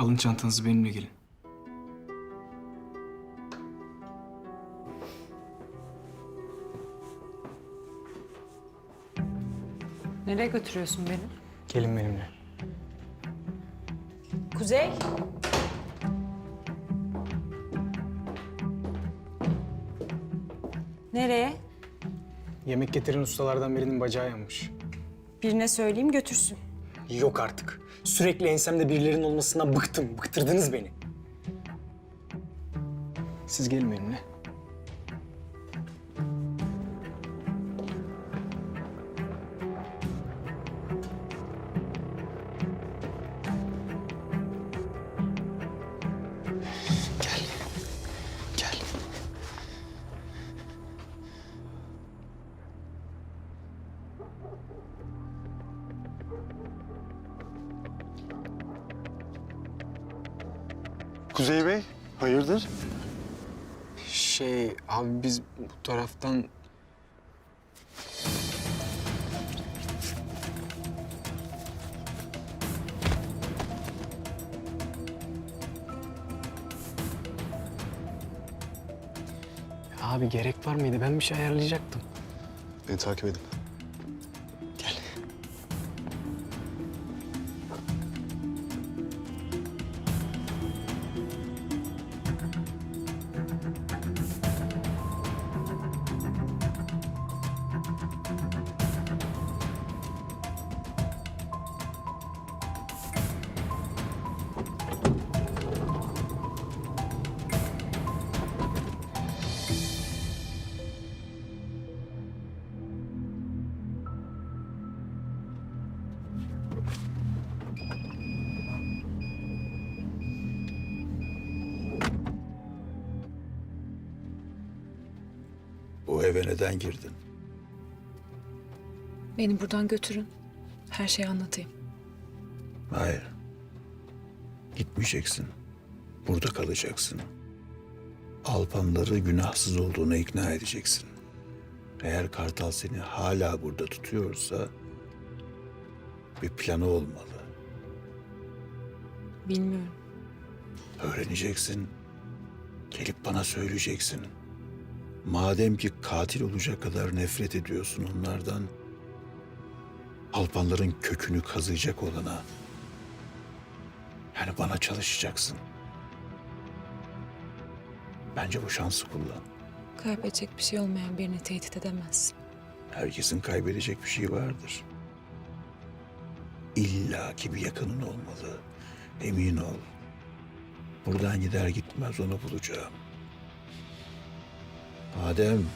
Alın çantanızı benimle gelin. Nereye götürüyorsun beni? Gelin benimle. Kuzey. Nereye? Yemek getiren ustalardan birinin bacağı yanmış. Birine söyleyeyim götürsün. Yok artık. Sürekli ensemde birilerinin olmasından bıktım. Bıktırdınız beni. Siz gelin benimle. Kuzey Bey, hayırdır? Şey abi biz bu taraftan Abi gerek var mıydı? Ben bir şey ayarlayacaktım. Beni takip edin. Bu eve neden girdin? Beni buradan götürün. Her şeyi anlatayım. Hayır. Gitmeyeceksin. Burada kalacaksın. Alpanları günahsız olduğuna ikna edeceksin. Eğer Kartal seni hala burada tutuyorsa bir planı olmalı. Bilmiyorum. Öğreneceksin. Gelip bana söyleyeceksin. Madem ki katil olacak kadar nefret ediyorsun onlardan, Alpanların kökünü kazıyacak olana, yani bana çalışacaksın. Bence bu şansı kullan. Kaybedecek bir şey olmayan birini tehdit edemezsin. Herkesin kaybedecek bir şey vardır. İlla ki bir yakının olmalı. Emin ol. Buradan gider gitmez onu bulacağım. Adem.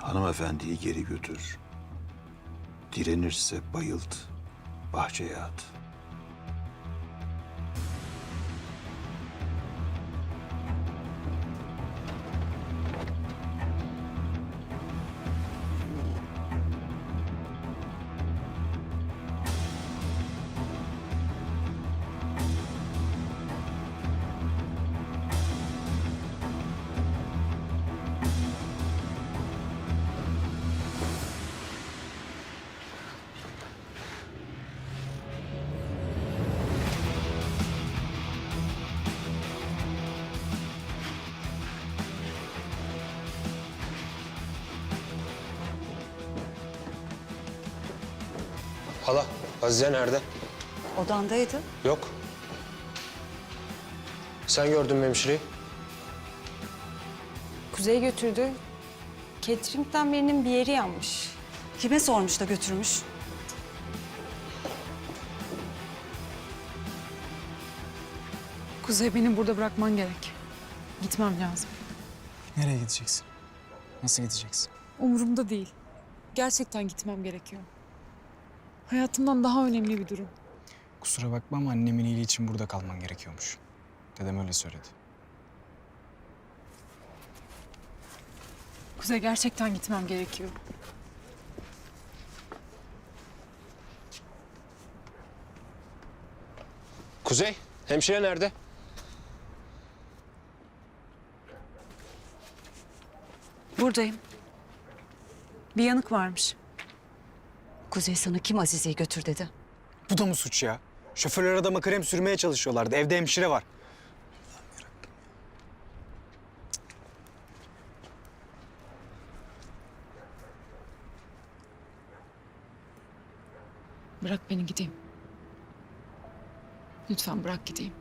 Hanımefendiyi geri götür. Direnirse bayılt, bahçeye at. Hala, Azize nerede? Odandaydı. Yok. Sen gördün mü hemşireyi? Kuzey götürdü. Catering'den birinin bir yeri yanmış. Kime sormuş da götürmüş? Kuzey beni burada bırakman gerek. Gitmem lazım. Nereye gideceksin? Nasıl gideceksin? Umurumda değil. Gerçekten gitmem gerekiyor. Hayatımdan daha önemli bir durum. Kusura bakma ama annemin iyiliği için burada kalman gerekiyormuş. Dedem öyle söyledi. Kuzey gerçekten gitmem gerekiyor. Kuzey, hemşire nerede? Buradayım. Bir yanık varmış. Kuzey sana kim Azize'yi götür dedi? Bu da mı suç ya? Şoförler adama krem sürmeye çalışıyorlardı. Evde hemşire var. Bırak beni gideyim. Lütfen bırak gideyim.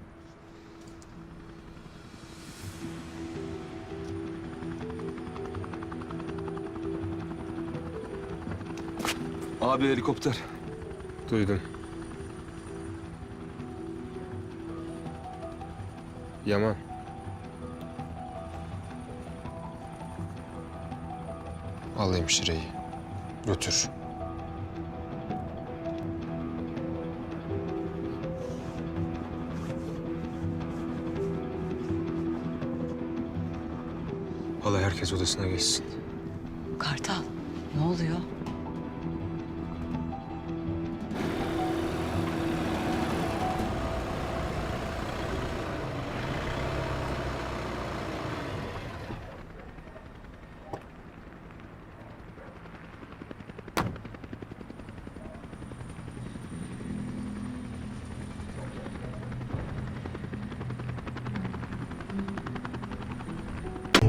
Abi helikopter. Duydum. Yaman. Al hemşireyi. Götür. Hala herkes odasına geçsin. Kartal ne oluyor?